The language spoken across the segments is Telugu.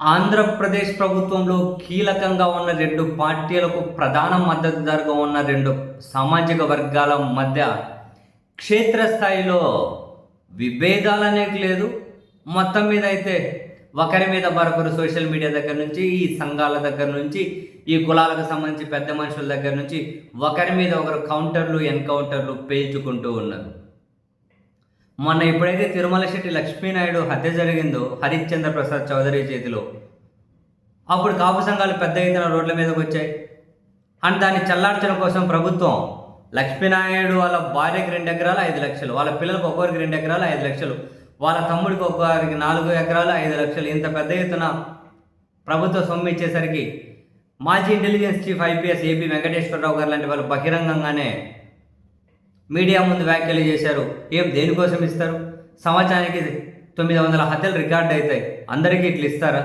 ఆంధ్రప్రదేశ్ ప్రభుత్వంలో కీలకంగా ఉన్న రెండు పార్టీలకు ప్రధాన మద్దతుదారుగా ఉన్న రెండు సామాజిక వర్గాల మధ్య క్షేత్రస్థాయిలో విభేదాలు అనేది లేదు. మొత్తం మీద అయితే ఒకరి మీద మరొకరు సోషల్ మీడియా దగ్గర నుంచి ఈ సంఘాల దగ్గర నుంచి ఈ కులాలకు సంబంధించి పెద్ద మనుషుల దగ్గర నుంచి ఒకరి మీద ఒకరు కౌంటర్లు ఎన్కౌంటర్లు పేల్చుకుంటూ ఉన్నారు. మొన్న ఎప్పుడైతే తిరుమల శెట్టి లక్ష్మీనాయుడు హత్య జరిగిందో హరిశ్చంద్ర ప్రసాద్ చౌదరి చేతిలో అప్పుడు కాపు సంఘాలు పెద్ద ఎత్తున రోడ్ల మీదకి వచ్చాయి. అండ్ దాన్ని చల్లార్చడం కోసం ప్రభుత్వం లక్ష్మీనాయుడు వాళ్ళ భార్యకి రెండు ఎకరాలు ఐదు లక్షలు వాళ్ళ పిల్లలకు ఒక్కొక్కరికి రెండు ఎకరాలు ఐదు లక్షలు వాళ్ళ తమ్ముడికి ఒక్కొక్కరికి నాలుగు ఎకరాలు ఐదు లక్షలు. ఇంత పెద్ద ఎత్తున ప్రభుత్వ సొమ్ము ఇచ్చేసరికి మాజీ intelligence chief IPS AP Venkateswara Rao గారు లాంటి వాళ్ళు బహిరంగంగానే మీడియా ముందు వ్యాఖ్యలు చేశారు. ఏం దేనికోసం ఇస్తారు? సంవత్సరానికి తొమ్మిది వందల హత్యలు రికార్డ్ అవుతాయి. అందరికీ ఇట్లా ఇస్తారా?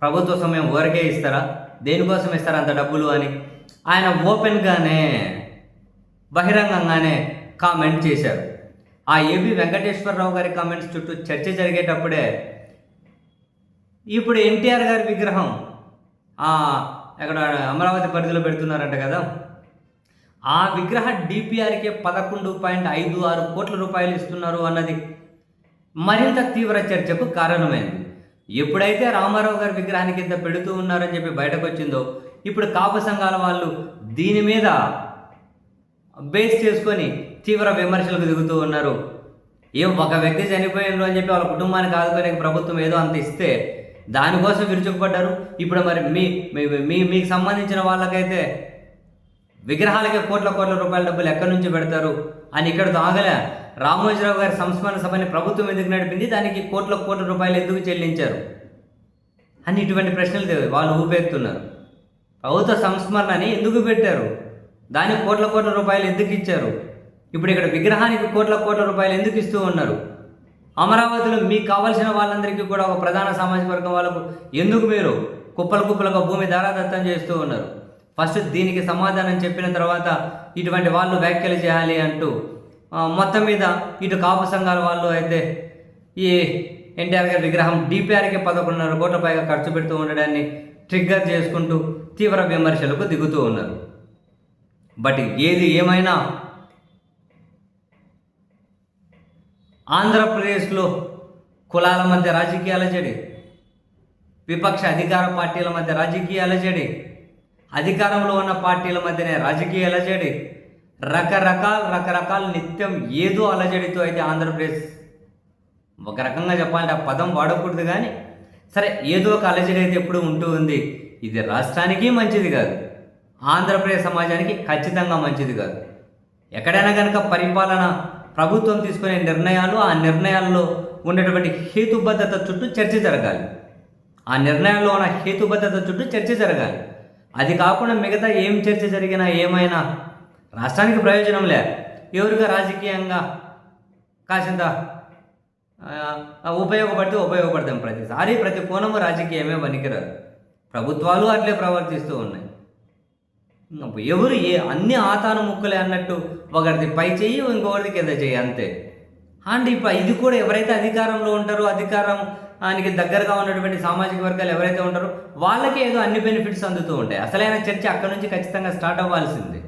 ప్రభుత్వ సమయం ఊరికే ఇస్తారా? దేనికోసం ఇస్తారా అంత డబ్బులు అని? ఆయన ఓపెన్గానే బహిరంగంగానే కామెంట్ చేశారు. ఆ ఏబి వెంకటేశ్వరరావు గారి కామెంట్స్ చుట్టూ చర్చ జరిగేటప్పుడే ఇప్పుడు ఎన్టీఆర్ గారి విగ్రహం ఆ, ఎక్కడ అమరావతి పరిధిలో పెడుతున్నారంట కదా? ఆ విగ్రహ డిపిఆర్కే పదకొండు పాయింట్ ఐదు ఆరు కోట్ల రూపాయలు ఇస్తున్నారు అన్నది మరింత తీవ్ర చర్చకు కారణమైంది. ఎప్పుడైతే రామారావు గారి విగ్రహానికి ఇంత పెడుతూ ఉన్నారని చెప్పి బయటకు వచ్చిందో ఇప్పుడు కాపు సంఘాల వాళ్ళు దీని మీద బేస్ చేసుకొని తీవ్ర విమర్శలకు దిగుతూ ఉన్నారు. ఏం ఒక వ్యక్తి చనిపోయినారు అని చెప్పి వాళ్ళ కుటుంబానికి ఆదుకునే ప్రభుత్వం ఏదో అంత ఇస్తే దానికోసం విరుచుకుపడ్డారు. ఇప్పుడు మరి మీ- మీ మీకు సంబంధించిన వాళ్ళకైతే విగ్రహాలకే కోట్ల కోట్ల రూపాయల డబ్బులు ఎక్కడి నుంచి పెడతారు అని ఇక్కడ ఆగలే రామోజీరావు గారి సంస్మరణ సభని ప్రభుత్వం ఎందుకు నడిపింది? దానికి కోట్ల కోట్ల రూపాయలు ఎందుకు చెల్లించారు? అని ఇటువంటి ప్రశ్నలు వాళ్ళు ఊపేస్తున్నారు. ప్రభుత్వ సంస్మరణని ఎందుకు పెట్టారు? దానికి కోట్ల కోట్ల రూపాయలు ఎందుకు ఇచ్చారు? ఇప్పుడు ఇక్కడ విగ్రహానికి కోట్ల కోట్ల రూపాయలు ఎందుకు ఇస్తూ ఉన్నారు? అమరావతిలో మీకు కావాల్సిన వాళ్ళందరికీ కూడా ఒక ప్రధాన సామాజిక వర్గం వాళ్ళకు ఎందుకు మీరు కుప్పలు కుప్పలుగా భూమి ధారాదత్తం చేస్తూ ఉన్నారు? ఫస్ట్ దీనికి సమాధానం చెప్పిన తర్వాత ఇటువంటి వాళ్ళు వ్యాఖ్యలు చేయాలి అంటూ మొత్తం మీద ఇటు కాపు సంఘాల వాళ్ళు అయితే ఈ ఎన్టీఆర్ గారి విగ్రహం డిపిఆర్కి పదకొండున్నర కోట్ల పైగా ఖర్చు పెడుతూ ఉండడాన్ని ట్రిగ్గర్ చేసుకుంటూ తీవ్ర విమర్శలకు దిగుతూ ఉన్నారు. బట్ ఏది ఏమైనా ఆంధ్రప్రదేశ్లో కులాల మధ్య రాజకీయాల చెడి విపక్ష అధికార పార్టీల మధ్య రాజకీయాల చెడి అధికారంలో ఉన్న పార్టీల మధ్యనే రాజకీయ అలజడి. రకరకాల రకరకాల నిత్యం ఏదో అలజడితో అయితే ఆంధ్రప్రదేశ్ ఒక రకంగా చెప్పాలంటే ఆ పదం వాడకూడదు కానీ సరే ఏదో ఒక అలజడి అయితే ఎప్పుడు ఉంటూ ఉంది. ఇది రాష్ట్రానికి మంచిది కాదు. ఆంధ్రప్రదేశ్ సమాజానికి ఖచ్చితంగా మంచిది కాదు. ఎక్కడైనా కనుక పరిపాలన ప్రభుత్వం తీసుకునే నిర్ణయాలు ఆ నిర్ణయాల్లో ఉండేటువంటి హేతుబద్ధత చుట్టూ చర్చ జరగాలి. ఆ నిర్ణయాల్లో ఉన్న హేతుబద్ధత చుట్టూ చర్చ జరగాలి. అది కాకుండా మిగతా ఏం చర్చ జరిగినా ఏమైనా రాష్ట్రానికి ప్రయోజనంలే ఎవరిగా రాజకీయంగా కాసింత ఉపయోగపడితే ఉపయోగపడతాం ప్రతిసారి. ప్రతి కోణము రాజకీయమే పనికిరాదు. ప్రభుత్వాలు అట్లే ప్రవర్తిస్తూ ఉన్నాయి. ఎవరు ఏ అన్ని ఆతాను ముక్కలే అన్నట్టు ఒకరిది పై చెయ్యి ఇంకొకరిది కింద చెయ్యి అంతే. అండ్ ఇప్పుడు ఇది కూడా ఎవరైతే అధికారంలో ఉంటారో అధికారం ఆయనకి దగ్గరగా ఉన్నటువంటి సామాజిక వర్గాలు ఎవరైతే ఉంటారో వాళ్ళకి ఏదో అన్ని బెనిఫిట్స్ అందుతూ ఉంటాయి. అసలైన చర్చ అక్కడ నుంచి ఖచ్చితంగా స్టార్ట్ అవ్వాల్సింది.